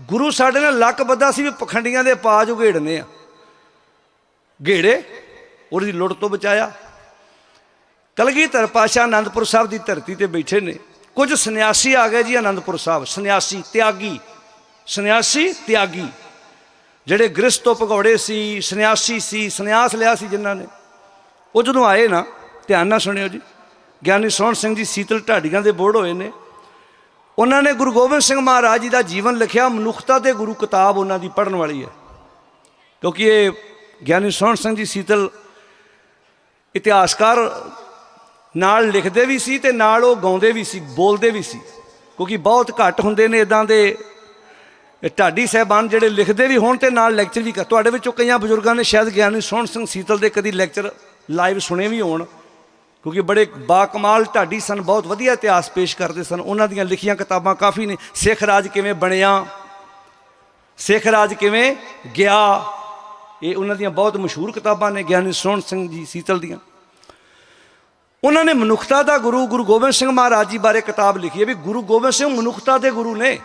ਗੁਰੂ ਸਾਡੇ ਨਾਲ ਲੱਕ ਬੱਧਾ ਸੀ ਵੀ ਪਖੰਡੀਆਂ ਦੇ ਪਾਜ ਉਘੇੜਨੇ ਆ। ਘੇੜੇ, ਉਹਦੀ ਲੁੱਟ ਤੋਂ ਬਚਾਇਆ। ਕਲਗੀਧਰ ਪਾਸ਼ਾ ਆਨੰਦਪੁਰ ਸਾਹਿਬ ਦੀ ਧਰਤੀ ਤੇ ਬੈਠੇ ਨੇ। ਕੁਝ ਸੰਨਿਆਸੀ ਆ ਗਏ ਜੀ ਆਨੰਦਪੁਰ ਸਾਹਿਬ। ਸੰਨਿਆਸੀ, ਤਿਆਗੀ। ਸੰਨਿਆਸੀ, ਤਿਆਗੀ। ਜਿਹੜੇ ਗ੍ਰਸਤ ਤੋਂ ਭਗੌੜੇ ਸੀ, ਸੰਨਿਆਸੀ ਸੀ, ਸੰਨਿਆਸ ਲਿਆ ਸੀ ਜਿਨ੍ਹਾਂ ਨੇ। ਉਹ ਜਦੋਂ ਆਏ ਨਾ, ਧਿਆਨ ਨਾਲ ਸੁਣਿਓ ਜੀ। ਗਿਆਨੀ ਸੋਹਣ ਸਿੰਘ ਜੀ ਸੀਤਲ ਢਾਡੀਆਂ ਦੇ ਬੋਰਡ ਹੋਏ ਨੇ। ਉਹਨਾਂ ਨੇ ਗੁਰੂ ਗੋਬਿੰਦ ਸਿੰਘ ਮਹਾਰਾਜ ਜੀ ਦਾ ਜੀਵਨ ਲਿਖਿਆ, ਮਨੁੱਖਤਾ ਦੇ ਗੁਰੂ ਕਿਤਾਬ ਉਹਨਾਂ ਦੀ ਪੜ੍ਹਨ ਵਾਲੀ ਹੈ। ਕਿਉਂਕਿ ਇਹ ਗਿਆਨੀ ਸੋਹਣ ਸਿੰਘ ਜੀ ਸੀਤਲ ਇਤਿਹਾਸਕਾਰ ਨਾਲ ਲਿਖਦੇ ਵੀ ਸੀ ਤੇ ਨਾਲ ਉਹ ਗਾਉਂਦੇ ਵੀ ਸੀ, ਬੋਲਦੇ ਵੀ ਸੀ। ਕਿਉਂਕਿ ਬਹੁਤ ਘੱਟ ਹੁੰਦੇ ਨੇ ਇਦਾਂ ਦੇ ਢਾਡੀ ਸਾਹਿਬਾਨ ਜਿਹੜੇ ਲਿਖਦੇ ਵੀ ਹੋਣ ਤੇ ਨਾਲ ਲੈਕਚਰ ਵੀ ਕਰ ਤੁਹਾਡੇ ਵਿੱਚੋਂ ਕਈਆਂ ਬਜ਼ੁਰਗਾਂ ਨੇ ਸ਼ਾਇਦ ਗਿਆਨੀ ਸੋਹਣ ਸਿੰਘ ਸੀਤਲ ਦੇ ਕਦੀ ਲੈਕਚਰ ਲਾਈਵ ਸੁਣੇ ਵੀ ਹੋਣ। ਕਿਉਂਕਿ ਬੜੇ ਬਾਕਮਾਲ ਢਾਡੀ ਸਨ, ਬਹੁਤ ਵਧੀਆ ਇਤਿਹਾਸ ਪੇਸ਼ ਕਰਦੇ ਸਨ। ਉਹਨਾਂ ਦੀਆਂ ਲਿਖੀਆਂ ਕਿਤਾਬਾਂ ਕਾਫੀ ਨੇ। ਸਿੱਖ ਰਾਜ ਕਿਵੇਂ ਬਣਿਆ? ਸਿੱਖ ਰਾਜ ਕਿਵੇਂ ਗਿਆ? ਇਹ ਉਹਨਾਂ ਦੀਆਂ ਬਹੁਤ ਮਸ਼ਹੂਰ ਕਿਤਾਬਾਂ ਨੇ, ਗਿਆਨੀ ਸੋਹਣ ਸਿੰਘ ਜੀ ਸੀਤਲ ਦੀਆਂ। ਉਹਨਾਂ ਨੇ ਮਨੁੱਖਤਾ ਦਾ ਗੁਰੂ ਗੁਰੂ ਗੋਬਿੰਦ ਸਿੰਘ ਮਹਾਰਾਜ ਜੀ ਬਾਰੇ ਕਿਤਾਬ ਲਿਖੀ ਹੈ ਵੀ ਗੁਰੂ ਗੋਬਿੰਦ ਸਿੰਘ ਮਨੁੱਖਤਾ ਦੇ ਗੁਰੂ ਨੇ।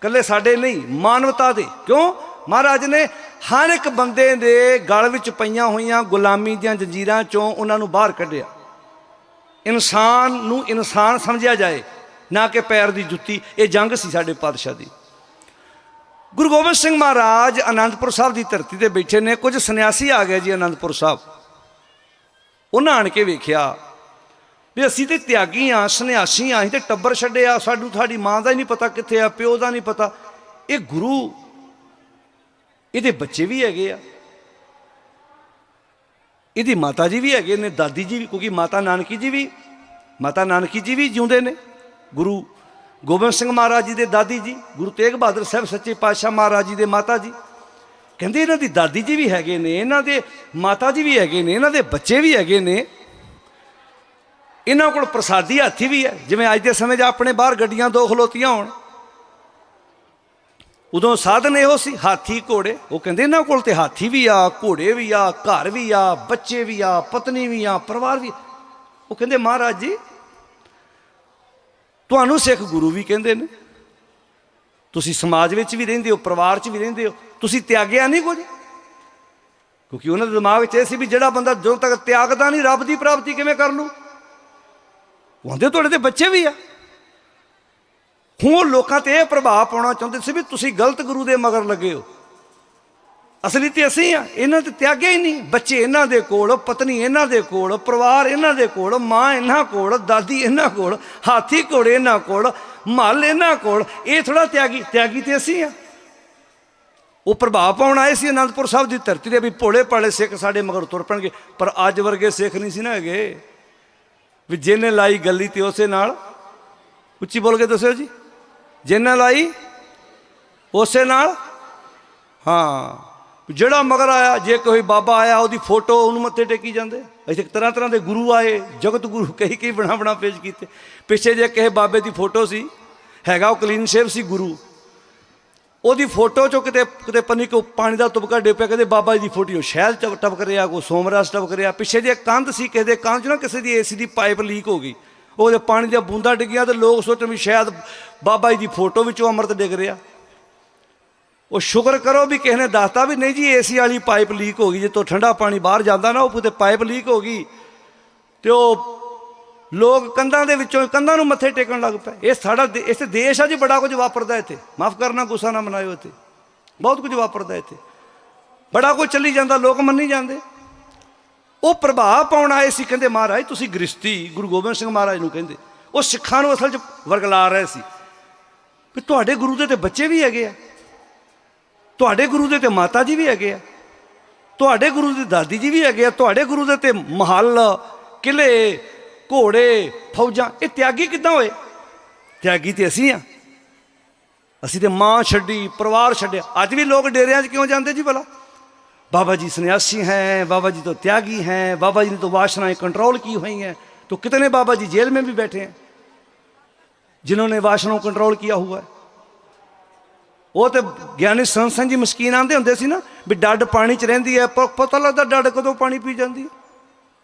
ਕੱਲੇ ਸਾਡੇ ਨਹੀਂ, ਮਾਨਵਤਾ ਦੇ। ਕਿਉਂ? ਮਹਾਰਾਜ ਨੇ ਹਰ ਇੱਕ ਬੰਦੇ ਦੇ ਗਲ ਵਿੱਚ ਪਈਆਂ ਹੋਈਆਂ ਗੁਲਾਮੀ ਦੀਆਂ ਜੰਜੀਰਾਂ ਚੋਂ ਉਹਨਾਂ ਨੂੰ ਬਾਹਰ ਕੱਢਿਆ। ਇਨਸਾਨ ਨੂੰ ਇਨਸਾਨ ਸਮਝਿਆ ਜਾਏ, ਨਾ ਕਿ ਪੈਰ ਦੀ ਜੁੱਤੀ। ਇਹ ਜੰਗ ਸੀ ਸਾਡੇ ਪਾਤਸ਼ਾਹ ਦੀ। ਗੁਰੂ ਗੋਬਿੰਦ ਸਿੰਘ ਮਹਾਰਾਜ ਅਨੰਦਪੁਰ ਸਾਹਿਬ ਦੀ ਧਰਤੀ ਤੇ ਬੈਠੇ ਨੇ। ਕੁਝ ਸੰਨਿਆਸੀ ਆ ਗਏ ਜੀ ਅਨੰਦਪੁਰ ਸਾਹਿਬ। ਉਹਨਾਂ ਆਣ ਕੇ ਵੇਖਿਆ ਵੀ ਅਸੀਂ ਤੇ ਤਿਆਗੀ ਆ, ਸੰਨਿਆਸੀ ਆ, ਅਸੀਂ ਤੇ ਟੱਬਰ ਛੱਡਿਆ ਸਾਨੂੰ ਤੁਹਾਡੀ ਮਾਂ ਦਾ ਹੀ ਨਹੀਂ ਪਤਾ ਕਿੱਥੇ ਆ, ਪਿਓ ਦਾ ਨਹੀਂ ਪਤਾ। ਇਹ ਗੁਰੂ, ਇਹਦੇ ਬੱਚੇ ਵੀ ਹੈਗੇ ਆ। ਇਹਦੀ ਮਾਤਾ ਜੀ ਵੀ ਹੈਗੇ ਨੇ, ਦਾਦੀ ਜੀ ਵੀ, ਕਿਉਂਕਿ ਮਾਤਾ ਨਾਨਕੀ ਜੀ ਵੀ, ਮਾਤਾ ਨਾਨਕੀ ਜੀ ਵੀ ਜਿਉਂਦੇ ਨੇ। ਗੁਰੂ ਗੋਬਿੰਦ ਸਿੰਘ ਮਹਾਰਾਜ ਜੀ ਦੇ ਦਾਦੀ ਜੀ, ਗੁਰੂ ਤੇਗ ਬਹਾਦਰ ਸਾਹਿਬ ਸੱਚੇ ਪਾਤਸ਼ਾਹ ਮਹਾਰਾਜ ਜੀ ਦੇ ਮਾਤਾ ਜੀ। ਕਹਿੰਦੇ ਇਹਨਾਂ ਦੀ ਦਾਦੀ ਜੀ ਵੀ ਹੈਗੇ ਨੇ, ਇਹਨਾਂ ਦੇ ਮਾਤਾ ਜੀ ਵੀ ਹੈਗੇ ਨੇ, ਇਹਨਾਂ ਦੇ ਬੱਚੇ ਵੀ ਹੈਗੇ ਨੇ। ਇਹਨਾਂ ਕੋਲ ਪ੍ਰਸਾਦੀ ਹਾਥੀ ਵੀ ਹੈ, ਜਿਵੇਂ ਅੱਜ ਦੇ ਸਮੇਂ 'ਚ ਆਪਣੇ ਬਾਹਰ ਗੱਡੀਆਂ ਦੋ ਖਲੋਤੀਆਂ ਹੋਣ। ਉਦੋਂ ਸਾਧਨ ਇਹੋ ਸੀ, ਹਾਥੀ, ਘੋੜੇ। ਉਹ ਕਹਿੰਦੇ ਇਹਨਾਂ ਕੋਲ ਤੇ ਹਾਥੀ ਵੀ ਆ, ਘੋੜੇ ਵੀ ਆ, ਘਰ ਵੀ ਆ, ਬੱਚੇ ਵੀ ਆ, ਪਤਨੀ ਵੀ ਆ, ਪਰਿਵਾਰ ਵੀ ਉਹ ਕਹਿੰਦੇ, ਮਹਾਰਾਜ ਜੀ, ਤੁਹਾਨੂੰ ਸਿੱਖ ਗੁਰੂ ਵੀ ਕਹਿੰਦੇ ਨੇ। ਤੁਸੀਂ ਸਮਾਜ ਵਿੱਚ ਵੀ ਰਹਿੰਦੇ ਹੋ, ਪਰਿਵਾਰ 'ਚ ਵੀ ਰਹਿੰਦੇ ਹੋ। ਤੁਸੀਂ ਤਿਆਗਿਆ ਨਹੀਂ ਕੁਝ? ਕਿਉਂਕਿ ਉਹਨਾਂ ਦੇ ਦਿਮਾਗ 'ਚ ਇਹ ਸੀ ਵੀ ਜਿਹੜਾ ਬੰਦਾ ਜਦੋਂ ਤੱਕ ਤਿਆਗਦਾ ਨਹੀਂ, ਰੱਬ ਦੀ ਪ੍ਰਾਪਤੀ ਕਿਵੇਂ ਕਰ ਲੂ ਉਹਦੇ ਤੁਹਾਡੇ ਤੇ ਬੱਚੇ ਵੀ ਆ। ਹੁਣ ਲੋਕਾਂ ਤੇ ਇਹ ਪ੍ਰਭਾਵ ਪਾਉਣਾ ਚਾਹੁੰਦੇ ਸੀ ਵੀ ਤੁਸੀਂ ਗਲਤ ਗੁਰੂ ਦੇ ਮਗਰ ਲੱਗੇ ਹੋ। ਅਸਲੀ ਤੇ ਅਸੀਂ ਆ, ਇਹਨਾਂ ਤੇ ਤਿਆਗਿਆ ਹੀ ਨਹੀਂ। ਬੱਚੇ ਇਹਨਾਂ ਦੇ ਕੋਲ, ਪਤਨੀ ਇਹਨਾਂ ਦੇ ਕੋਲ, ਪਰਿਵਾਰ ਇਹਨਾਂ ਦੇ ਕੋਲ, ਮਾਂ ਇਹਨਾਂ ਕੋਲ, ਦਾਦੀ ਇਹਨਾਂ ਕੋਲ, ਹਾਥੀ ਘੋੜੇ ਇਹਨਾਂ ਕੋਲ ਮਹਲ ਇਹਨਾਂ ਕੋਲ, ਇਹ ਥੋੜਾ ਤਿਆਗੀ ਤਿਆਗੀ ਤੇ ਅਸੀਂ ਆ। ਉਹ ਪ੍ਰਭਾਵ ਪਾਉਣ ਆਏ ਸੀ ਅਨੰਦਪੁਰ ਸਾਹਿਬ ਦੀ ਧਰਤੀ ਤੇ ਵੀ ਭੋਲੇ ਭਾਲੇ ਸਿੱਖ ਸਾਡੇ ਮਗਰ ਤੁਰ ਪੈਣਗੇ। ਪਰ ਅੱਜ ਵਰਗੇ ਸਿੱਖ ਨਹੀਂ ਸੀ ਨਾ ਹੈਗੇ। ਵੀ ਜਿਹਨੇ ਲਾਈ ਗੱਲੀ ਤੇ ਉਸੇ ਨਾਲ। ਉੱਚੀ ਬੋਲ ਕੇ ਦੱਸਿਓ ਜੀ। ਜਿਹਨੇ ਲਾਈ, ਉਸੇ ਨਾਲ, ਹਾਂ, ਜਿਹੜਾ ਮਗਰ ਆਇਆ, ਜੇ ਕੋਈ ਬਾਬਾ ਆਇਆ, ਉਹਦੀ ਫੋਟੋ ਉਹਨੂੰ ਮੱਥੇ ਟੇਕੀ ਜਾਂਦੇ। ਇੱਥੇ ਤਰ੍ਹਾਂ ਤਰ੍ਹਾਂ ਦੇ ਗੁਰੂ ਆਏ, ਜਗਤ ਗੁਰੂ ਕਈ ਕਈ ਬਣਾ ਬਣਾ ਪੇਸ਼ ਕੀਤੇ। ਪਿੱਛੇ ਜੇ ਕਿਸੇ ਬਾਬੇ ਦੀ ਫੋਟੋ ਸੀ, ਹੈਗਾ ਉਹ ਕਲੀਨ ਸ਼ੇਵ ਸੀ ਗੁਰੂ। ਉਹਦੀ ਫੋਟੋ ਚੋਂ ਕਿਤੇ ਕਿਤੇ ਪੰਨੀ ਕੋ ਪਾਣੀ ਦਾ ਤੁਪਕਾ ਡੇਪਿਆ ਕਹਿੰਦੇ ਬਾਬਾ ਜੀ ਦੀ ਫੋਟੋ ਸ਼ੈਲ ਚ ਟਪਕ ਰਿਹਾ ਕੋ ਸੋਮਰਾਸ ਟਪਕ ਰਿਹਾ ਪਿੱਛੇ ਜੇ ਕੰਧ ਸੀ, ਕਿਸੇ ਦੇ ਕੰਧ ਚ ਨਾ ਕਿਸੇ ਦੀ ਏਸੀ ਦੀ ਪਾਈਪ ਲੀਕ ਹੋ ਗਈ। ਉਹਦੇ ਪਾਣੀ ਦੀਆਂ ਬੂੰਦਾਂ ਡਿੱਗੀਆਂ ਤੇ ਲੋਕ ਸੋਚਣ ਵੀ ਸ਼ਾਇਦ ਬਾਬਾ ਜੀ ਦੀ ਫੋਟੋ ਵਿੱਚੋਂ ਅੰਮ੍ਰਿਤ ਡਿੱਗ ਰਿਹਾ। ਉਹ ਸ਼ੁਕਰ ਕਰੋ ਵੀ ਕਿਸੇ ਨੇ ਦੱਸਤਾ ਵੀ ਨਹੀਂ ਜੀ, ਏਸੀ ਵਾਲੀ ਪਾਈਪ ਲੀਕ ਹੋ ਗਈ, ਜੇ ਤੋਂ ਠੰਡਾ ਪਾਣੀ ਬਾਹਰ ਜਾਂਦਾ ਨਾ, ਉਹ ਕਿਤੇ ਪਾਈਪ ਲੀਕ ਹੋ ਗਈ ਤੇ ਉਹ ਲੋਕ ਕੰਧਾਂ ਦੇ ਵਿੱਚੋਂ, ਕੰਧਾਂ ਨੂੰ ਮੱਥੇ ਟੇਕਣ ਲੱਗ ਪਏ। ਇਹ ਸਾਡਾ ਦੇ- ਇਸ ਦੇਸ਼ ਆ ਜੀ, ਬੜਾ ਕੁਝ ਵਾਪਰਦਾ ਇੱਥੇ। ਮਾਫ ਕਰਨਾ, ਗੁੱਸਾ ਨਾ ਮਨਾਇਓ ਇੱਥੇ। ਬਹੁਤ ਕੁਝ ਵਾਪਰਦਾ ਇੱਥੇ। ਬੜਾ ਕੁਝ ਚੱਲੀ ਜਾਂਦਾ, ਲੋਕ ਮੰਨੀ ਜਾਂਦੇ। ਉਹ ਪ੍ਰਭਾਵ ਪਾਉਣ ਆਏ ਸੀ, ਕਹਿੰਦੇ ਮਹਾਰਾਜ ਤੁਸੀਂ ਗ੍ਰਸਤੀ ਗੁਰੂ ਗੋਬਿੰਦ ਸਿੰਘ ਮਹਾਰਾਜ ਨੂੰ ਕਹਿੰਦੇ। ਉਹ ਸਿੱਖਾਂ ਨੂੰ ਅਸਲ 'ਚ ਵਰਗਲਾ ਰਹੇ ਸੀ। ਵੀ ਤੁਹਾਡੇ ਗੁਰੂ ਦੇ ਤੇ ਬੱਚੇ ਵੀ ਹੈਗੇ ਆ। ਤੁਹਾਡੇ ਗੁਰੂ ਦੇ ਤੇ ਮਾਤਾ ਜੀ ਵੀ ਹੈਗੇ ਆ। ਤੁਹਾਡੇ ਗੁਰੂ ਦੀ ਦਾਦੀ ਜੀ ਵੀ ਹੈਗੇ ਆ। ਤੁਹਾਡੇ ਗੁਰੂ ਦੇ ਤੇ ਮਹੱਲ ਕਿਲੇ ਘੋੜੇ, ਫੌਜਾਂ, ਇਹ ਤਿਆਗੀ ਕਿੱਦਾਂ ਹੋਏ? ਤਿਆਗੀ ਤੇ ਅਸੀਂ ਆ। ਅਸੀਂ ਤੇ ਮਾਂ ਛੱਡੀ, ਪਰਿਵਾਰ ਛੱਡਿਆ। ਅੱਜ ਵੀ ਲੋਕ ਡੇਰਿਆਂ 'ਚ ਕਿਉਂ ਜਾਂਦੇ ਜੀ ਭਲਾ? बाबा जी सन्यासी हैं बाबा जी तो त्यागी हैं बाबा जी ने तो वासनाएं कंट्रोल की हुई हैं तो कितने बाबा जी जेल में भी बैठे हैं जिन्होंने वासनाओं को कंट्रोल किया हुआ है ਉਹ ਤੇ ਗਿਆਨੀ ਸੰਤ ਸਿੰਘ ਜੀ ਮਸਕੀਨ ਆਂਦੇ ਹੁੰਦੇ ਸੀ ਨਾ ਵੀ ਡੱਡ ਪਾਣੀ 'ਚ ਰਹਿੰਦੀ ਹੈ ਪਰ ਪਤਾ ਲੱਗਦਾ ਡੱਡ ਕਦੋਂ ਪਾਣੀ ਪੀ ਜਾਂਦੀ ਹੈ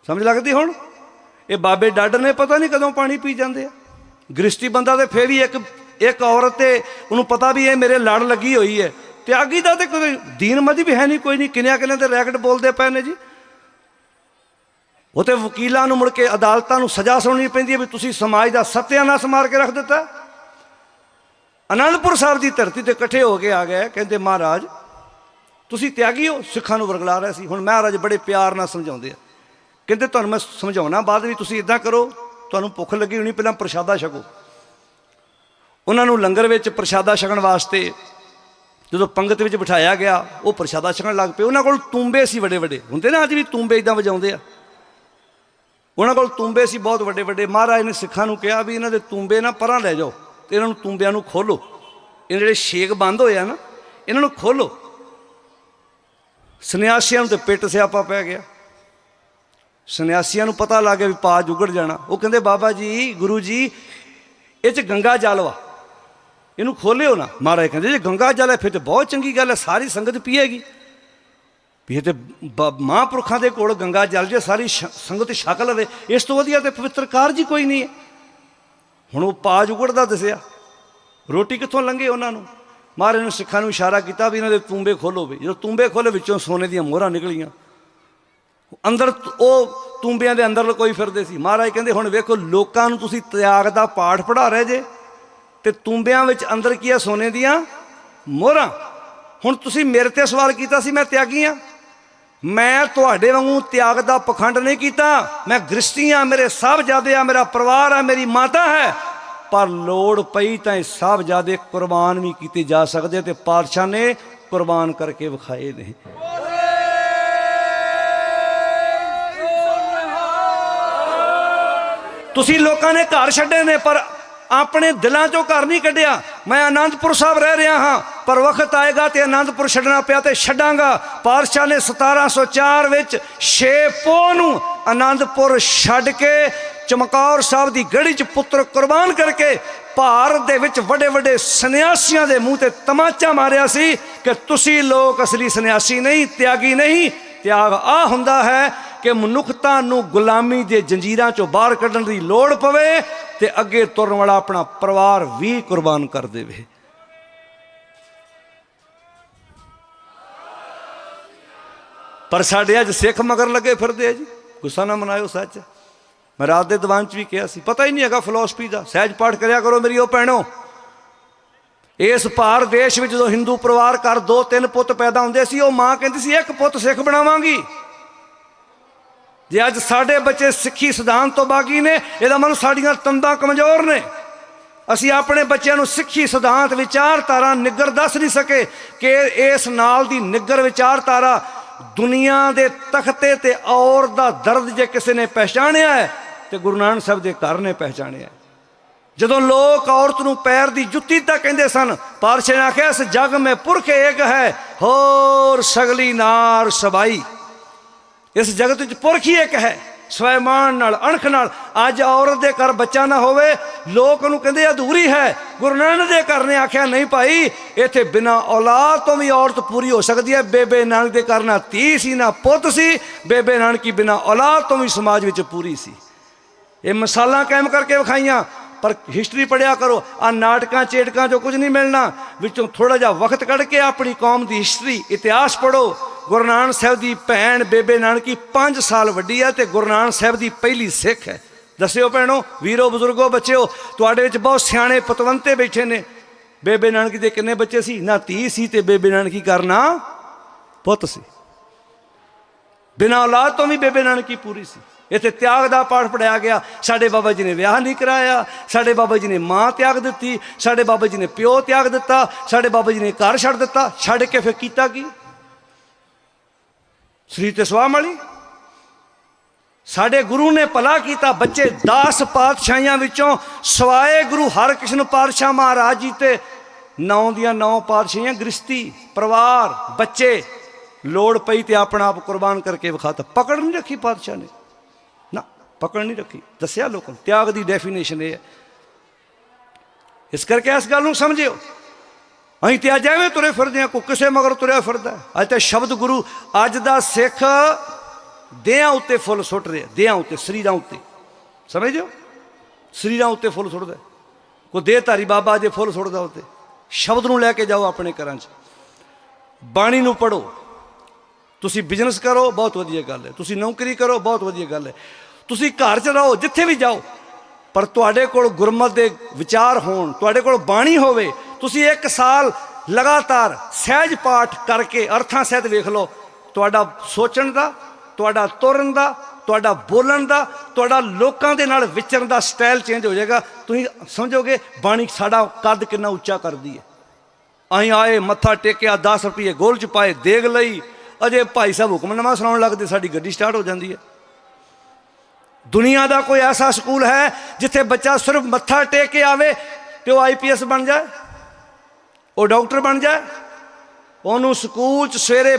ਸਮਝ ਲੱਗਦੀ ਹੁਣ ਇਹ ਬਾਬੇ ਡੱਡ ਨੇ ਪਤਾ ਨਹੀਂ ਕਦੋਂ ਪਾਣੀ ਪੀ ਜਾਂਦੇ ਆ ਗ੍ਰਿਸ਼ਟੀ ਬੰਦਾ ਤੇ ਫੇਰ ਵੀ ਇੱਕ ਇੱਕ ਔਰਤ ਤੇ ਉਹਨੂੰ ਪਤਾ ਵੀ ਇਹ ਮੇਰੇ ਲੜ ਲੱਗੀ ਹੋਈ ਹੈ ਤਿਆਗੀ ਦਾ ਤੇ ਕੋਈ ਦੀਨ ਮਦੀ ਵੀ ਹੈ ਨਹੀਂ, ਕੋਈ ਨਹੀਂ। ਕਿਨਿਆ ਕਿੰਨਿਆਂ ਤੇ ਰੈਕਟ ਬੋਲਦੇ ਪਏ ਨੇ ਜੀ। ਉਹ ਤੇ ਵਕੀਲਾਂ ਨੂੰ ਮੁੜ ਕੇ ਅਦਾਲਤਾਂ ਨੂੰ ਸਜ਼ਾ ਸੁਣਨੀ ਪੈਂਦੀ ਹੈ ਵੀ ਤੁਸੀਂ ਸਮਾਜ ਦਾ ਸਤਿਆਨਾਸ਼ ਮਾਰ ਕੇ ਰੱਖ ਦਿੱਤਾ। ਅਨੰਦਪੁਰ ਸਾਹਿਬ ਦੀ ਧਰਤੀ ਤੇ ਇਕੱਠੇ ਹੋ ਕੇ ਆ ਗਏ, ਕਹਿੰਦੇ, ਮਹਾਰਾਜ, ਤੁਸੀਂ ਤਿਆਗੀ ਹੋ, ਸਿੱਖਾਂ ਨੂੰ ਵਰਗਲਾ ਰਹੇ ਸੀ। ਹੁਣ ਮਹਾਰਾਜ ਬੜੇ ਪਿਆਰ ਨਾਲ ਸਮਝਾਉਂਦੇ ਆ। ਕਹਿੰਦੇ, ਤੁਹਾਨੂੰ ਮੈਂ ਸਮਝਾਉਣਾ ਬਾਅਦ ਵੀ ਤੁਸੀਂ ਇਦਾਂ ਕਰੋ, ਤੁਹਾਨੂੰ ਭੁੱਖ ਲੱਗੀ ਹੋਣੀ, ਪਹਿਲਾਂ ਪ੍ਰਸ਼ਾਦਾ ਛਕੋ। ਉਹਨਾਂ ਨੂੰ ਲੰਗਰ ਵਿੱਚ ਪ੍ਰਸ਼ਾਦਾ ਛਕਣ ਵਾਸਤੇ ਜਦੋਂ ਪੰਗਤ ਵਿੱਚ ਬਿਠਾਇਆ ਗਿਆ, ਉਹ ਪ੍ਰਸ਼ਾਦਾ ਛਕਣ ਲੱਗ ਪਏ। ਉਹਨਾਂ ਕੋਲ ਤੂੰਬੇ ਸੀ ਵੱਡੇ ਵੱਡੇ ਹੁੰਦੇ ਨਾ ਅੱਜ ਵੀ ਤੂੰਬੇ ਇਦਾਂ ਵਜਾਉਂਦੇ ਆ? ਉਹਨਾਂ ਕੋਲ ਤੂੰਬੇ ਸੀ ਬਹੁਤ ਵੱਡੇ ਵੱਡੇ ਮਹਾਰਾਜ ਨੇ ਸਿੱਖਾਂ ਨੂੰ ਕਿਹਾ ਵੀ ਇਹਨਾਂ ਦੇ ਤੂੰਬੇ ਨਾ ਪਰਾਂ ਲੈ ਜਾਓ ਤੇ ਇਹਨਾਂ ਨੂੰ ਤੂੰਬਿਆਂ ਨੂੰ ਖੋਲੋ ਇਹ ਜਿਹੜੇ ਛੇਕ ਬੰਦ ਹੋਏ ਆ ਨਾ, ਇਹਨਾਂ ਨੂੰ ਖੋਲੋ ਸੰਨਿਆਸੀਆਂ ਨੂੰ ਤੇ ਪਿੱਟ ਸਿਆਪਾ ਪੈ ਗਿਆ। ਸੰਨਿਆਸੀਆਂ ਨੂੰ ਪਤਾ ਲੱਗ ਗਿਆ ਵੀ ਪਾਜ ਉਗੜ ਜਾਣਾ। ਉਹ ਕਹਿੰਦੇ, ਬਾਬਾ ਜੀ, ਗੁਰੂ ਜੀ, ਇਹ ਚ ਗੰਗਾ ਜਲ ਵਾ। ਇਹਨੂੰ ਖੋਲਿਓ ਨਾ। ਮਹਾਰਾਜ ਕਹਿੰਦੇ, ਜੇ ਗੰਗਾ ਜਲ ਹੈ, ਫਿਰ ਤੇ ਬਹੁਤ ਚੰਗੀ ਗੱਲ ਹੈ, ਸਾਰੀ ਸੰਗਤ ਪੀਏਗੀ। ਵੀ ਇਹ ਤੇ ਬ- ਮਹਾਂਪੁਰਖਾਂ ਦੇ ਕੋਲ ਗੰਗਾ ਜਲ ਜੇ ਸਾਰੀ ਸ਼- ਸੰਗਤ ਛਕ ਲਵੇ, ਇਸ ਤੋਂ ਵਧੀਆ ਤੇ ਪਵਿੱਤਰ ਕਾਰਜ ਹੀ ਕੋਈ ਨਹੀਂ ਹੈ। ਹੁਣ ਉਹ ਪਾਜ ਉਗੜਦਾ ਦਿਸਿਆ, ਰੋਟੀ ਕਿੱਥੋਂ ਲੰਘੇ ਉਹਨਾਂ ਨੂੰ? ਮਹਾਰਾਜ ਨੇ ਸਿੱਖਾਂ ਨੂੰ ਇਸ਼ਾਰਾ ਕੀਤਾ ਵੀ ਇਹਨਾਂ ਦੇ ਤੂੰਬੇ ਖੋਲੋ ਵੀ। ਜਦੋਂ ਤੂੰਬੇ ਖੋਲੇ, ਵਿੱਚੋਂ ਸੋਨੇ ਦੀਆਂ ਮੋਹਰਾਂ ਨਿਕਲੀਆਂ। ਅੰਦਰ ਉਹ ਤੂੰਬਿਆਂ ਦੇ ਅੰਦਰ ਲਕੋਈ ਫਿਰਦੇ ਸੀ। ਮਹਾਰਾਜ ਕਹਿੰਦੇ, ਹੁਣ ਵੇਖੋ, ਲੋਕਾਂ ਨੂੰ ਤੁਸੀਂ ਤਿਆਗ ਦਾ ਪਾਠ ਪੜ੍ਹਾ ਰਹੇ ਜੇ। ਤੇ ਤੂੰਬਿਆਂ ਵਿੱਚ ਅੰਦਰ ਕੀ ਆ? ਸੋਨੇ ਦੀਆਂ ਮੋਹਰਾਂ। ਹੁਣ ਤੁਸੀਂ ਮੇਰੇ ਤੇ ਸਵਾਲ ਕੀਤਾ ਸੀ ਮੈਂ ਤਿਆਗੀ ਆ। ਮੈਂ ਤੁਹਾਡੇ ਵਾਂਗੂ ਤਿਆਗ ਦਾ ਪਖੰਡ ਨਹੀਂ ਕੀਤਾ। ਮੈਂ ਗ੍ਰਸਤੀ ਆ ਮੇਰੇ ਸਾਹਿਬਜ਼ਾਦੇ ਆ ਮੇਰਾ ਪਰਿਵਾਰ ਆ ਮੇਰੀ ਮਾਤਾ ਹੈ। ਪਰ ਲੋੜ ਪਈ ਤਾਂ ਇਹ ਸਾਹਿਬਜ਼ਾਦੇ ਕੁਰਬਾਨ ਵੀ ਕੀਤੇ ਜਾ ਸਕਦੇ ਤੇ ਪਾਤਸ਼ਾਹ ਨੇ ਕੁਰਬਾਨ ਕਰਕੇ ਵਿਖਾਏ ਨੇ। ਤੁਸੀਂ ਲੋਕਾਂ ਨੇ ਘਰ ਛੱਡੇ ਨੇ ਪਰ ਆਪਣੇ ਦਿਲਾਂ ਚੋਂ ਘਰ ਨਹੀਂ ਕੱਢਿਆ। ਮੈਂ ਆਨੰਦਪੁਰ ਸਾਹਿਬ ਰਹਿ ਰਿਹਾ ਹਾਂ, ਪਰ ਵਕਤ ਆਏਗਾ ਤੇ ਆਨੰਦਪੁਰ ਛੱਡਣਾ ਪਿਆ ਤੇ ਛੱਡਾਂਗਾ। ਪਾਤਸ਼ਾਹ ਨੇ 1704 ਵਿੱਚ 6 ਪੋਹ ਨੂੰ ਆਨੰਦਪੁਰ ਛੱਡ ਕੇ ਚਮਕੌਰ ਸਾਹਿਬ ਦੀ ਗੜੀ 'ਚ ਪੁੱਤਰ ਕੁਰਬਾਨ ਕਰਕੇ ਭਾਰਤ ਦੇ ਵਿੱਚ ਵੱਡੇ ਵੱਡੇ ਸੰਨਿਆਸੀਆਂ ਦੇ ਮੂੰਹ ਤੇ ਤਮਾਚਾ ਮਾਰਿਆ ਸੀ ਕਿ ਤੁਸੀਂ ਲੋਕ ਅਸਲੀ ਸੰਨਿਆਸੀ ਨਹੀਂ, ਤਿਆਗੀ ਨਹੀਂ। ਤਿਆਗ ਆ ਹੁੰਦਾ ਹੈ। ਕਿ ਮਨੁੱਖਤਾ ਨੂੰ ਗੁਲਾਮੀ ਦੇ ਜੰਜੀਰਾਂ ਚੋਂ ਬਾਹਰ ਕੱਢਣ ਦੀ ਲੋੜ ਪਵੇ ਤੇ ਅੱਗੇ ਤੁਰਨ ਵਾਲਾ ਆਪਣਾ ਪਰਿਵਾਰ ਵੀ ਕੁਰਬਾਨ ਕਰ ਦੇਵੇ। ਪਰ ਸਾਡੇ ਅੱਜ ਸਿੱਖ ਮਗਰ ਲੱਗੇ ਫਿਰਦੇ ਆ ਜੀ। ਗੁੱਸਾ ਨਾ ਮਨਾਇਓ ਸੱਚ। ਮੈਂ ਰਾਤ ਦੇ ਦੀਵਾਨ ਚ ਵੀ ਕਿਹਾ ਸੀ, ਪਤਾ ਹੀ ਨਹੀਂ ਹੈਗਾ ਫਿਲਾਸਫੀ ਦਾ। ਸਹਿਜ ਪਾਠ ਕਰਿਆ ਕਰੋ ਮੇਰੀ ਉਹ ਭੈਣੋ। ਇਸ ਭਾਰ ਦੇਸ਼ ਵਿੱਚ ਜਦੋਂ ਹਿੰਦੂ ਪਰਿਵਾਰ ਕਰ ਦੋ ਤਿੰਨ ਪੁੱਤ ਪੈਦਾ ਹੁੰਦੇ ਸੀ, ਉਹ ਮਾਂ ਕਹਿੰਦੀ ਸੀ, ਇੱਕ ਪੁੱਤ ਸਿੱਖ ਬਣਾਵਾਂਗੀ। ਜੇ ਅੱਜ ਸਾਡੇ ਬੱਚੇ ਸਿੱਖੀ ਸਿਧਾਂਤ ਤੋਂ ਬਾਗੀ ਨੇ, ਇਹਦਾ ਮਨ ਸਾਡੀਆਂ ਤੰਦਾਂ ਕਮਜ਼ੋਰ ਨੇ। ਅਸੀਂ ਆਪਣੇ ਬੱਚਿਆਂ ਨੂੰ ਸਿੱਖੀ ਸਿਧਾਂਤ ਵਿਚਾਰਧਾਰਾ ਨਿੱਗਰ ਦੱਸ ਨਹੀਂ ਸਕੇ ਕਿ ਇਸ ਨਾਲ ਦੀ ਨਿੱਗਰ ਵਿਚਾਰਧਾਰਾ ਦੁਨੀਆ ਦੇ ਤਖਤੇ ਤੇ ਔਰ ਦਾ ਦਰਦ ਜੇ ਕਿਸੇ ਨੇ ਪਹਿਚਾਣਿਆ ਹੈ, ਤੇ ਗੁਰੂ ਨਾਨਕ ਸਾਹਿਬ ਦੇ ਘਰ ਨੇ ਪਹਿਚਾਣਿਆ ਜਦੋਂ ਲੋਕ ਔਰਤ ਨੂੰ ਪੈਰ ਦੀ ਜੁੱਤੀ ਤਾਂ ਕਹਿੰਦੇ ਸਨ, ਪਾਤਸ਼ਾਹ ਨੇ ਆਖਿਆ, ਇਸ ਜਗ ਮੇ ਪੁਰਖ ਏਕ ਹੈ, ਹੋਰ ਸਗਲੀ ਨਾਰ ਸਬਾਈ। ਇਸ ਜਗਤ ਵਿੱਚ ਪੁਰਖ ਹੀ ਇੱਕ ਹੈ, ਸਵੈਮਾਨ ਨਾਲ, ਅਣਖ ਨਾਲ। ਅੱਜ ਔਰਤ ਦੇ ਘਰ ਬੱਚਾ ਨਾ ਹੋਵੇ, ਲੋਕ ਉਹਨੂੰ ਕਹਿੰਦੇ ਅਧੂਰੀ ਹੈ। ਗੁਰੂ ਨਾਨਕ ਦੇ ਘਰ ਨੇ ਆਖਿਆ, ਨਹੀਂ ਭਾਈ, ਇੱਥੇ ਬਿਨਾ ਔਲਾਦ ਤੋਂ ਵੀ ਔਰਤ ਪੂਰੀ ਹੋ ਸਕਦੀ ਹੈ। ਬੇਬੇ ਨਾਨਕ ਦੇ ਘਰ ਨਾ ਧੀ ਸੀ, ਨਾ ਪੁੱਤ ਸੀ। ਬੇਬੇ ਨਾਨਕੀ ਬਿਨਾ ਔਲਾਦ ਤੋਂ ਵੀ ਸਮਾਜ ਵਿੱਚ ਪੂਰੀ ਸੀ। ਇਹ ਮਿਸਾਲਾਂ ਕਾਇਮ ਕਰਕੇ ਵਿਖਾਈਆਂ, ਪਰ ਹਿਸਟਰੀ ਪੜਿਆ ਕਰੋ, ਆ ਨਾਟਕਾਂ, ਚੇਟਕਾਂ ਚੋਂ ਕੁਝ ਨਹੀਂ ਮਿਲਣਾ। ਵਿੱਚੋਂ ਥੋੜਾ ਜਿਹਾ ਵਕਤ ਕੱਢ ਕੇ ਆਪਣੀ ਕੌਮ ਦੀ ਹਿਸਟਰੀ ਇਤਿਹਾਸ ਪੜੋ ਗੁਰੂ ਨਾਨਕ ਸਾਹਿਬ ਦੀ ਭੈਣ ਬੇਬੇ ਨਾਨਕੀ 5 ਸਾਲ ਵੱਡੀ ਹੈ ਤੇ ਗੁਰੂ ਨਾਨਕ ਸਾਹਿਬ ਦੀ ਪਹਿਲੀ ਸਿੱਖ ਹੈ। ਦੱਸਿਓ ਭੈਣੋ, ਵੀਰੋ, ਬਜ਼ੁਰਗੋ, ਬੱਚਿਓ, ਤੁਹਾਡੇ ਵਿੱਚ ਬਹੁਤ ਸਿਆਣੇ ਪਤਵੰਤੇ ਬੈਠੇ ਨੇ। ਬੇਬੇ ਨਾਨਕੀ ਦੇ ਕਿੰਨੇ ਬੱਚੇ ਸੀ? ਨਾ ਧੀ ਸੀ ਤੇ ਬੇਬੇ ਨਾਨਕੀ ਕਰਨਾ ਪੁੱਤ ਸੀ। ਬਿਨਾਂ ਔਲਾਦ ਤੋਂ ਵੀ ਬੇਬੇ ਨਾਨਕੀ ਪੂਰੀ ਸੀ। ਇੱਥੇ ਤਿਆਗ ਦਾ ਪਾਠ ਪੜਾਇਆ ਗਿਆ। ਸਾਡੇ ਬਾਬਾ ਜੀ ਨੇ ਵਿਆਹ ਨਹੀਂ ਕਰਾਇਆ। ਸਾਡੇ ਬਾਬਾ ਜੀ ਨੇ ਮਾਂ ਤਿਆਗ ਦਿੱਤੀ। ਸਾਡੇ ਬਾਬਾ ਜੀ ਨੇ ਪਿਓ ਤਿਆਗ ਦਿੱਤਾ। ਸਾਡੇ ਬਾਬਾ ਜੀ ਨੇ ਘਰ ਛੱਡ ਦਿੱਤਾ। ਛੱਡ ਕੇ ਫਿਰ ਕੀਤਾ ਕੀ? ਸ੍ਰੀ ਤੇ ਸਵਾਮ ਵਾਲੀ ਸਾਡੇ ਗੁਰੂ ਨੇ ਭਲਾ ਕੀਤਾ ਬੱਚੇ 10 ਪਾਤਸ਼ਾਹੀਆਂ ਵਿੱਚੋਂ, ਸਵਾਏ ਗੁਰੂ ਹਰਕ੍ਰਿਸ਼ਨ ਪਾਤਸ਼ਾਹ ਮਹਾਰਾਜ ਜੀ ਤੇ ਨੌ ਦੀਆਂ ਨੌ ਪਾਤਸ਼ਾਹੀਆਂ ਗ੍ਰਸਤੀ ਪਰਿਵਾਰ, ਬੱਚੇ, ਲੋੜ ਪਈ ਤੇ ਆਪਣਾ ਆਪ ਕੁਰਬਾਨ ਕਰਕੇ ਵਿਖਾਤਾ। ਪਕੜ ਨਹੀਂ ਰੱਖੀ ਪਾਤਸ਼ਾਹ ਨੇ। ਨਾ, ਪਕੜ ਨਹੀਂ ਰੱਖੀ। ਦੱਸਿਆ ਲੋਕਾਂ ਨੂੰ। ਤਿਆਗ ਦੀ ਡੈਫੀਨੇਸ਼ਨ ਇਹ ਹੈ। ਇਸ ਕਰਕੇ ਇਸ ਗੱਲ ਨੂੰ ਸਮਝਿਓ। ਅਸੀਂ ਤੇ ਅੱਜ ਐਵੇਂ ਤੁਰੇ ਫਿਰਦੇ ਆ ਕੋ ਕਿਸੇ ਮਗਰ ਤੁਰਿਆ ਫਿਰਦਾ ਅੱਜ ਤੇ ਸ਼ਬਦ ਗੁਰੂ, ਅੱਜ ਦਾ ਸਿੱਖ ਦੇਹਾਂ ਉੱਤੇ ਫੁੱਲ ਸੁੱਟ ਰਿਹਾ, ਦੇਹਾਂ ਉੱਤੇ, ਸਰੀਰਾਂ ਉੱਤੇ। ਸਮਝਿਓ ਸਰੀਰਾਂ ਉੱਤੇ ਫੁੱਲ ਸੁੱਟਦਾ ਹੈ। ਕੋ ਦੇਹਧਾਰੀ ਬਾਬਾ ਜੇ ਫੁੱਲ ਸੁੱਟਦਾ ਉੱਤੇ। ਸ਼ਬਦ ਨੂੰ ਲੈ ਕੇ ਜਾਓ ਆਪਣੇ ਘਰਾਂ 'ਚ। ਬਾਣੀ ਨੂੰ ਪੜੋ ਤੁਸੀਂ ਬਿਜ਼ਨਸ ਕਰੋ, ਬਹੁਤ ਵਧੀਆ ਗੱਲ ਹੈ। ਤੁਸੀਂ ਨੌਕਰੀ ਕਰੋ, ਬਹੁਤ ਵਧੀਆ ਗੱਲ ਹੈ। ਤੁਸੀਂ ਘਰ 'ਚ ਰਹੋ, ਜਿੱਥੇ ਵੀ ਜਾਓ। ਪਰ ਤੁਹਾਡੇ ਕੋਲ ਗੁਰਮਤ ਦੇ ਵਿਚਾਰ ਹੋਣ, ਤੁਹਾਡੇ ਕੋਲ ਬਾਣੀ ਹੋਵੇ ਤੁਸੀਂ ਇੱਕ ਸਾਲ ਲਗਾਤਾਰ ਸਹਿਜ ਪਾਠ ਕਰਕੇ ਅਰਥਾਂ ਸਹਿਤ ਵੇਖ ਲਓ, ਤੁਹਾਡਾ ਸੋਚਣ ਦਾ, ਤੁਹਾਡਾ ਤੁਰਨ ਦਾ, ਤੁਹਾਡਾ ਬੋਲਣ ਦਾ, ਤੁਹਾਡਾ ਲੋਕਾਂ ਦੇ ਨਾਲ ਵਿਚਰਨ ਦਾ ਸਟਾਈਲ ਚੇਂਜ ਹੋ ਜਾਏਗਾ। ਤੁਸੀਂ ਸਮਝੋਗੇ, ਬਾਣੀ ਸਾਡਾ ਕੱਦ ਕਿੰਨਾ ਉੱਚਾ ਕਰਦੀ ਹੈ। ਅਸੀਂ ਆਏ, ਮੱਥਾ ਟੇਕਿਆ 10 ਰੁਪਏ ਗੋਲ ਚ ਪਾਏ, ਦੇਗ ਲਈ। ਅਜੇ ਭਾਈ ਸਾਹਿਬ ਹੁਕਮਨਾਮਾ ਸੁਣਾਉਣ ਲੱਗਦੇ, ਸਾਡੀ ਗੱਡੀ ਸਟਾਰਟ ਹੋ ਜਾਂਦੀ ਹੈ। ਦੁਨੀਆ ਦਾ ਕੋਈ ਐਸਾ ਸਕੂਲ ਹੈ ਜਿੱਥੇ ਬੱਚਾ ਸਿਰਫ ਮੱਥਾ ਟੇਕ ਕੇ ਆਵੇ ਤੇ ਉਹ ਆਈਪੀਐਸ ਬਣ ਜਾਏ? ਉਹ ਡਾਕਟਰ ਬਣ ਜਾਏ ਉਹਨੂੰ ਸਕੂਲ ਚ ਸਵੇਰੇ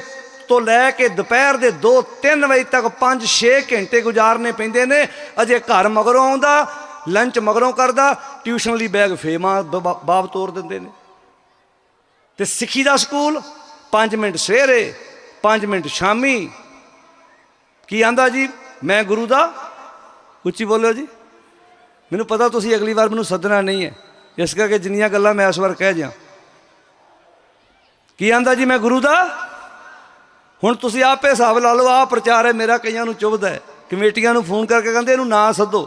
ਤੋਂ ਲੈ ਕੇ ਦੁਪਹਿਰ ਦੇ 2-3 ਵਜੇ ਤੱਕ 5-6 ਘੰਟੇ ਗੁਜ਼ਾਰਨੇ ਪੈਂਦੇ ਨੇ। ਅਜੇ ਘਰ ਮਗਰੋਂ ਆਉਂਦਾ ਲੰਚ ਮਗਰੋਂ ਕਰਦਾ ਟਿਊਸ਼ਨ ਲਈ ਬੈਗ ਫੇਮਾ ਬਾਪ ਤੋਰ ਦਿੰਦੇ ਨੇ। ਤੇ ਸਿੱਖੀ ਦਾ ਸਕੂਲ 5 ਮਿੰਟ ਸਵੇਰੇ 5 ਮਿੰਟ ਸ਼ਾਮੀ। ਕੀ ਆਂਦਾ ਜੀ? ਮੈਂ ਗੁਰੂ ਦਾ? ਉੱਚੀ ਬੋਲੋ ਜੀ। ਮੈਨੂੰ ਪਤਾ ਤੁਸੀਂ ਅਗਲੀ ਵਾਰ ਮੈਨੂੰ ਸੱਦਣਾ ਨਹੀਂ ਹੈ। ਇਸ ਕਰਕੇ ਜਿੰਨੀਆਂ ਗੱਲਾਂ ਮੈਂ ਇਸ ਵਾਰ ਕਹਿ ਜਾਂ ਕੀ ਆਂਦਾ ਜੀ ਮੈਂ ਗੁਰੂ ਦਾ? ਹੁਣ ਤੁਸੀਂ ਆਪੇ ਹਿਸਾਬ ਲਾ ਲਓ, ਆਹ ਪ੍ਰਚਾਰ ਹੈ, ਮੇਰਾ ਕਈਆਂ ਨੂੰ ਚੁਭਦਾ ਕਮੇਟੀਆਂ ਨੂੰ ਫੋਨ ਕਰਕੇ ਕਹਿੰਦੇ ਇਹਨੂੰ ਨਾ ਸੱਦੋ।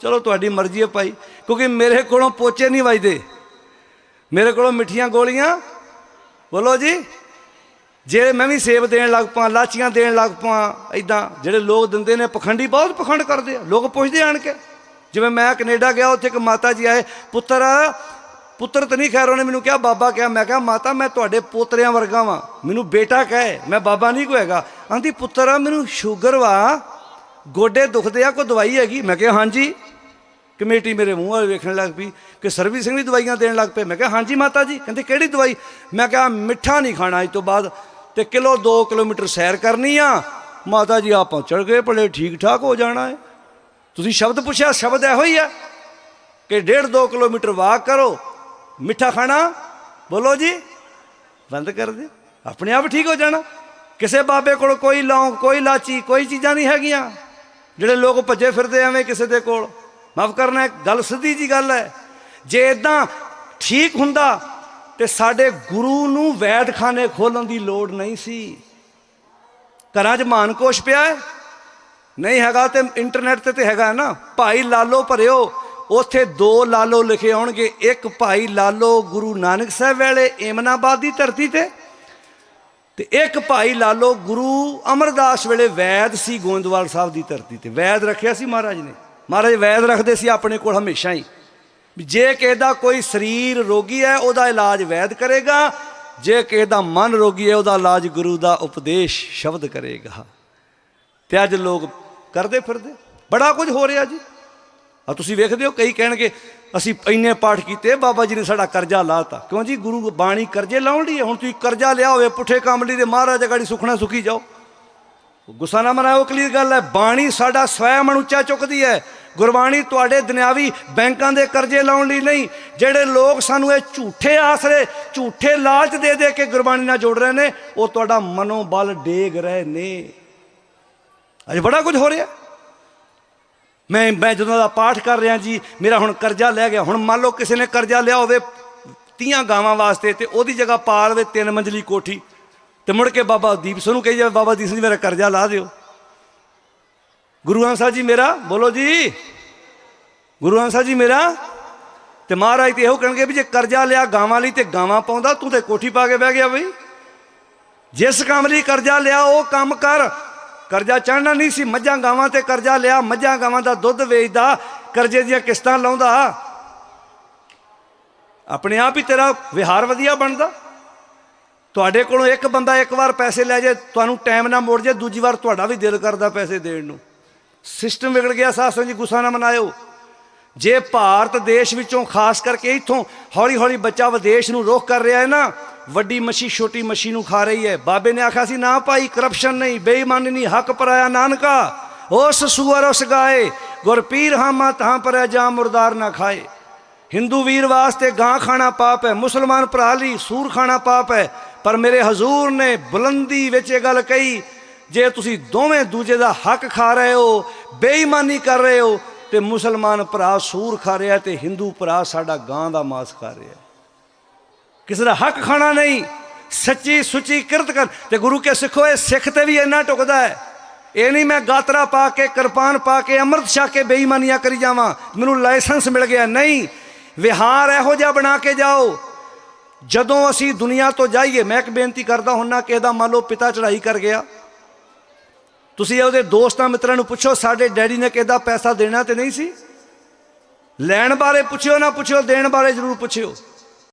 ਚਲੋ ਤੁਹਾਡੀ ਮਰਜ਼ੀ ਹੈ ਭਾਈ, ਕਿਉਂਕਿ ਮੇਰੇ ਕੋਲੋਂ ਪੋਚੇ ਨਹੀਂ ਵੱਜਦੇ। ਮੇਰੇ ਕੋਲੋਂ ਮਿੱਠੀਆਂ ਗੋਲੀਆਂ। ਬੋਲੋ ਜੀ, ਜੇ ਮੈਂ ਵੀ ਸੇਬ ਦੇਣ ਲੱਗ ਪਾ ਲਾਚੀਆਂ ਦੇਣ ਲੱਗ ਪਾ ਐਦਾਂ ਜਿਹੜੇ ਲੋਕ ਦਿੰਦੇ ਨੇ, ਪਖੰਡੀ ਬਹੁਤ ਪਖੰਡ ਕਰਦੇ ਆ, ਲੋਕ ਪੁੱਛਦੇ ਆਣ ਕੇ। ਜਿਵੇਂ ਮੈਂ ਕੈਨੇਡਾ ਗਿਆ, ਉੱਥੇ ਇੱਕ ਮਾਤਾ ਜੀ ਆਏ, ਪੁੱਤਰ ਪੁੱਤਰ ਤਾਂ ਨਹੀਂ, ਖੈਰ ਉਹਨੇ ਮੈਨੂੰ ਕਿਹਾ, ਬਾਬਾ ਕਿਹਾ, ਮੈਂ ਕਿਹਾ, ਮਾਤਾ, ਮੈਂ ਤੁਹਾਡੇ ਪੋਤਰਿਆਂ ਵਰਗਾ ਵਾਂ। ਮੈਨੂੰ ਬੇਟਾ ਕਹੇ, ਮੈਂ ਬਾਬਾ ਨਹੀਂ ਕੋਈ ਹੈਗਾ। ਆਂਦੀ, ਪੁੱਤਰ ਆ, ਮੈਨੂੰ ਸ਼ੂਗਰ ਵਾ। ਗੋਡੇ ਦੁਖਦੇ ਆ, ਕੋਈ ਦਵਾਈ ਹੈਗੀ? ਮੈਂ ਕਿਹਾ, ਹਾਂਜੀ। ਕਮੇਟੀ ਮੇਰੇ ਮੂੰਹ ਵੱਲ ਵੇਖਣ ਲੱਗ ਪਈ ਕਿ ਸਰਵੀ ਸਿੰਘ ਵੀ ਦਵਾਈਆਂ ਦੇਣ ਲੱਗ ਪਏ। ਮੈਂ ਕਿਹਾ, ਹਾਂਜੀ, ਮਾਤਾ ਜੀ। ਕਹਿੰਦੇ, ਕਿਹੜੀ ਦਵਾਈ? ਮੈਂ ਕਿਹਾ, ਮਿੱਠਾ ਨਹੀਂ ਖਾਣਾ ਅੱਜ ਤੋਂ ਬਾਅਦ। ਤੇ ਕਿਲੋ 2 ਕਿਲੋਮੀਟਰ ਸੈਰ ਕਰਨੀ ਆ। ਮਾਤਾ ਜੀ, ਆਪਾਂ ਚੜ ਗਏ ਭਲੇ ਠੀਕ ਠਾਕ ਹੋ ਜਾਣਾ ਹੈ। ਤੁਸੀਂ ਸ਼ਬਦ ਪੁੱਛਿਆ, ਸ਼ਬਦ ਇਹੋ ਹੀ ਹੈ ਕਿ 1.5 2 ਕਿਲੋਮੀਟਰ ਵਾਕ ਕਰੋ। ਮਿੱਠਾ ਖਾਣਾ? ਬੋਲੋ ਜੀ। ਬੰਦ ਕਰ ਦੇ ਆਪਣੇ ਆਪ ਠੀਕ ਹੋ ਜਾਣਾ। ਕਿਸੇ ਬਾਬੇ ਕੋਲ ਕੋਈ ਲੌਂਗ, ਕੋਈ ਲਾਚੀ, ਕੋਈ ਚੀਜ਼ਾਂ ਨਹੀਂ ਹੈਗੀਆਂ। ਜਿਹੜੇ ਲੋਕ ਭੱਜੇ ਫਿਰਦੇ ਐਵੇਂ ਕਿਸੇ ਦੇ ਕੋਲ। ਮਾਫ ਕਰਨਾ ਗੱਲ ਸਿੱਧੀ ਜੀ ਗੱਲ ਹੈ। ਜੇ ਇਦਾਂ ਠੀਕ ਹੁੰਦਾ, ਤੇ ਸਾਡੇ ਗੁਰੂ ਨੂੰ ਵੈਦਖਾਨੇ ਖੋਲਣ ਦੀ ਲੋੜ ਨਹੀਂ ਸੀ। ਘਰਾਂ 'ਚ ਮਾਨਕੋਸ਼ ਪਿਆ ਹੈ। ਨਹੀਂ ਹੈਗਾ ਤੇ ਇੰਟਰਨੈਟ ਤੇ ਤੇ ਹੈਗਾ ਨਾ। ਭਾਈ ਲਾਲੋ ਭਰਿਓ। ਉਥੇ ਦੋ ਲਾਲੋ ਲਿਖੇ ਆਉਣਗੇ ਇੱਕ ਭਾਈ ਲਾਲੋ ਗੁਰੂ ਨਾਨਕ ਸਾਹਿਬ ਵੇਲੇ ਏਮਨਾਬਾਦ ਦੀ ਧਰਤੀ ਤੇ ਤੇ ਇੱਕ ਭਾਈ ਲਾਲੋ ਗੁਰੂ ਅਮਰਦਾਸ ਵੇਲੇ ਵੈਦ ਸੀ ਗੋਇੰਦਵਾਲ ਸਾਹਿਬ ਦੀ ਧਰਤੀ ਤੇ। ਵੈਦ ਰੱਖਿਆ ਸੀ ਮਹਾਰਾਜ ਨੇ। ਮਹਾਰਾਜ ਵੈਦ ਰੱਖਦੇ ਸੀ ਆਪਣੇ ਕੋਲ ਹਮੇਸ਼ਾ ਹੀ। ਜੇ ਕਿਸੇ ਦਾ ਕੋਈ ਸਰੀਰ ਰੋਗੀ ਹੈ, ਉਹਦਾ ਇਲਾਜ ਵੈਦ ਕਰੇਗਾ। ਜੇ ਕਿਸੇ ਦਾ ਮਨ ਰੋਗੀ ਹੈ, ਉਹਦਾ ਇਲਾਜ ਗੁਰੂ ਦਾ ਉਪਦੇਸ਼ ਸ਼ਬਦ ਕਰੇਗਾ। ਤੇ ਅੱਜ ਲੋਕ ਕਰਦੇ ਫਿਰਦੇ। ਬੜਾ ਕੁਝ ਹੋ ਰਿਹਾ ਜੀ। ਆ ਤੁਸੀਂ ਵੇਖਦੇ ਹੋ ਕਈ ਕਹਿਣਗੇ, ਅਸੀਂ ਇੰਨੇ ਪਾਠ ਕੀਤੇ, ਬਾਬਾ ਜੀ ਨੇ ਸਾਡਾ ਕਰਜ਼ਾ ਲਾਤਾ। ਕਿਉਂ ਜੀ? ਗੁਰੂ ਬਾਣੀ ਕਰਜ਼ੇ ਲਾਉਣ ਲਈ ਹੁਣ ਤੁਸੀਂ ਕਰਜ਼ਾ ਲਿਆ ਹੋਵੇ, ਪੁੱਠੇ ਕੰਮ ਲਈ ਤੇ ਮਹਾਰਾਜ ਗਾੜੀ ਸੁਖਣਾ ਸੁਖੀ ਜਾਓ। ਗੁੱਸਾ ਨਾ ਮਨਾਓ ਕਲੀਅਰ ਗੱਲ ਹੈ, ਬਾਣੀ ਸਾਡਾ ਸਵੈ ਮਨ ਉੱਚਾ ਚੁੱਕਦੀ ਹੈ। ਗੁਰਬਾਣੀ ਤੁਹਾਡੇ ਦੁਨਿਆਵੀ ਬੈਂਕਾਂ ਦੇ ਕਰਜ਼ੇ ਲਾਉਣ ਲਈ ਨਹੀਂ, ਜਿਹੜੇ ਲੋਕ ਸਾਨੂੰ ਇਹ ਝੂਠੇ ਆਸਰੇ, ਝੂਠੇ ਲਾਲਚ ਦੇ ਦੇ ਕੇ ਗੁਰਬਾਣੀ ਨਾਲ ਜੋੜ ਰਹੇ ਨੇ, ਉਹ ਤੁਹਾਡਾ ਮਨੋਬਲ ਡੇਗ ਰਹੇ ਨੇ। ਅੱਜ ਬੜਾ ਕੁਝ ਹੋ ਰਿਹਾ। ਮੈਂ ਮੈਂ ਜਦੋਂ ਦਾ ਪਾਠ ਕਰ ਰਿਹਾ ਜੀ, ਮੇਰਾ ਹੁਣ ਕਰਜ਼ਾ ਲੈ ਗਿਆ। ਹੁਣ ਮੰਨ ਲਓ ਕਿਸੇ ਨੇ ਕਰਜ਼ਾ ਲਿਆ ਹੋਵੇ ਤੀਆਂ ਗਾਵਾਂ ਵਾਸਤੇ ਤੇ ਉਹਦੀ ਜਗ੍ਹਾ ਪਾ ਲਵੇ ਤਿੰਨ ਮੰਜ਼ਲੀ ਕੋਠੀ। ਤੇ ਮੁੜ ਕੇ ਬਾਬਾ ਦੀਪ ਸਿੰਘ ਨੂੰ ਕਹੀ ਜਾਵੇ, ਬਾਬਾ ਦੀਪ ਸਿੰਘ ਜੀ ਮੇਰਾ ਕਰਜ਼ਾ ਲਾ ਦਿਓ। ਗੁਰੂ ਗ੍ਰੰਥ ਸਾਹਿਬ ਜੀ ਮੇਰਾ, ਬੋਲੋ ਜੀ। ਗੁਰੂ ਗ੍ਰੰਥ ਸਾਹਿਬ ਜੀ ਮੇਰਾ। ਤੇ ਮਹਾਰਾਜ ਤੇ ਇਹੋ ਕਹਿਣਗੇ ਵੀ ਜੇ ਕਰਜ਼ਾ ਲਿਆ ਗਾਵਾਂ ਲਈ ਤੇ ਗਾਵਾਂ ਪਾਉਂਦਾ, ਤੂੰ ਤੇ ਕੋਠੀ ਪਾ ਕੇ ਬਹਿ ਗਿਆ ਬਈ। ਜਿਸ ਕੰਮ ਲਈ ਕਰਜ਼ਾ ਲਿਆ, ਉਹ ਕੰਮ ਕਰ। ਕਰਜ਼ਾ ਚੜਨਾ ਨਹੀਂ ਸੀ, ਮੱਝਾਂ ਗਾਵਾਂ ਤੇ ਕਰਜ਼ਾ ਲਿਆ, ਮੱਝਾਂ ਗਾਵਾਂ ਦਾ ਦੁੱਧ ਵੇਚਦਾ, ਕਰਜ਼ੇ ਦੀਆਂ ਕਿਸ਼ਤਾਂ ਲਾਉਂਦਾ। ਆਪਣੇ ਆਪ ਹੀ ਤੇਰਾ ਵਿਹਾਰ ਵਧੀਆ ਬਣਦਾ। ਤੁਹਾਡੇ ਕੋਲੋਂ ਇੱਕ ਬੰਦਾ ਇੱਕ ਵਾਰ ਪੈਸੇ ਲੈ ਜੇ, ਤੁਹਾਨੂੰ ਟਾਈਮ ਨਾ ਮੋੜ ਜੇ, ਦੂਜੀ ਵਾਰ ਤੁਹਾਡਾ ਵੀ ਦਿਲ ਕਰਦਾ ਪੈਸੇ ਦੇਣ ਨੂੰ। ਸਿਸਟਮ ਵਿਗੜ ਗਿਆ ਸਾਸੋਂ ਜੀ, ਗੁੱਸਾ ਨਾ ਮਨਾਇਓ। ਜੇ ਭਾਰਤ ਦੇਸ਼ ਵਿੱਚੋਂ, ਖਾਸ ਕਰਕੇ ਇੱਥੋਂ ਹੌਲੀ ਹੌਲੀ ਬੱਚਾ ਵਿਦੇਸ਼ ਨੂੰ ਰੁਖ ਕਰ ਰਿਹਾ ਹੈ ਨਾ ਵੱਡੀ ਮੱਛੀ ਛੋਟੀ ਮੱਛੀ ਨੂੰ ਖਾ ਰਹੀ ਹੈ। ਬਾਬੇ ਨੇ ਆਖਿਆ ਸੀ, ਨਾ ਭਾਈ ਕਰਪਸ਼ਨ ਨਹੀਂ, ਬੇਈਮਾਨੀ ਨਹੀਂ, ਹੱਕ ਪਰਾਇਆ ਨਾਨਕਾ। ਉਸ ਸੂਰ ਉਸ ਗਾਏ, ਗੁਰਪੀਰ ਹਾਮਾ ਤਾਂ ਪਰਿਆ ਜਾਂ ਮੁਰਦਾਰ ਨਾ ਖਾਏ। ਹਿੰਦੂ ਵੀਰ ਵਾਸਤੇ ਗਾਂ ਖਾਣਾ ਪਾਪ ਹੈ, ਮੁਸਲਮਾਨ ਭਰਾ ਲਈ ਸੂਰ ਖਾਣਾ ਪਾਪ ਹੈ, ਪਰ ਮੇਰੇ ਹਜ਼ੂਰ ਨੇ ਬੁਲੰਦੀ ਵਿੱਚ ਇਹ ਗੱਲ ਕਹੀ, ਜੇ ਤੁਸੀਂ ਦੋਵੇਂ ਦੂਜੇ ਦਾ ਹੱਕ ਖਾ ਰਹੇ ਹੋ, ਬੇਈਮਾਨੀ ਕਰ ਰਹੇ ਹੋ, ਤੇ ਮੁਸਲਮਾਨ ਭਰਾ ਸੂਰ ਖਾ ਰਿਹਾ ਤੇ ਹਿੰਦੂ ਭਰਾ ਸਾਡਾ ਗਾਂ ਦਾ ਮਾਸ ਖਾ ਰਿਹਾ ਕਿਸੇ ਦਾ ਹੱਕ ਖਾਣਾ ਨਹੀਂ, ਸੱਚੀ ਸੁੱਚੀ ਕਿਰਤ ਕਰ ਤੇ ਗੁਰੂ ਕੇ ਸਿੱਖੋ, ਇਹ ਸਿੱਖ ਤੇ ਵੀ ਇੰਨਾ ਟੁਕਦਾ ਹੈ। ਇਹ ਨਹੀਂ ਮੈਂ ਗਾਤਰਾ ਪਾ ਕੇ, ਕਿਰਪਾਨ ਪਾ ਕੇ, ਅੰਮ੍ਰਿਤ ਛਾ ਕੇ ਬੇਈਮਾਨੀਆਂ ਕਰੀ ਜਾਵਾਂ। ਮੈਨੂੰ ਲਾਇਸੈਂਸ ਮਿਲ ਗਿਆ। ਨਹੀਂ, ਵਿਹਾਰ ਇਹੋ ਜਿਹਾ ਬਣਾ ਕੇ ਜਾਓ। ਜਦੋਂ ਅਸੀਂ ਦੁਨੀਆ ਤੋਂ ਜਾਈਏ, ਮੈਂ ਇੱਕ ਬੇਨਤੀ ਕਰਦਾ ਹੁੰਨਾ ਕਿ ਇਹਦਾ ਮੰਨ ਲਓ ਪਿਤਾ ਚੜ੍ਹਾਈ ਕਰ ਗਿਆ। ਤੁਸੀਂ ਉਹਦੇ ਦੋਸਤਾਂ ਮਿੱਤਰਾਂ ਨੂੰ ਪੁੱਛੋ, ਸਾਡੇ ਡੈਡੀ ਨੇ ਕਿਹਦਾ ਪੈਸਾ ਦੇਣਾ ਤੇ ਨਹੀਂ ਸੀ? ਲੈਣ ਬਾਰੇ ਪੁੱਛਿਓ ਨਾ ਪੁੱਛਿਓ, ਦੇਣ ਬਾਰੇ ਜ਼ਰੂਰ ਪੁੱਛਿਓ।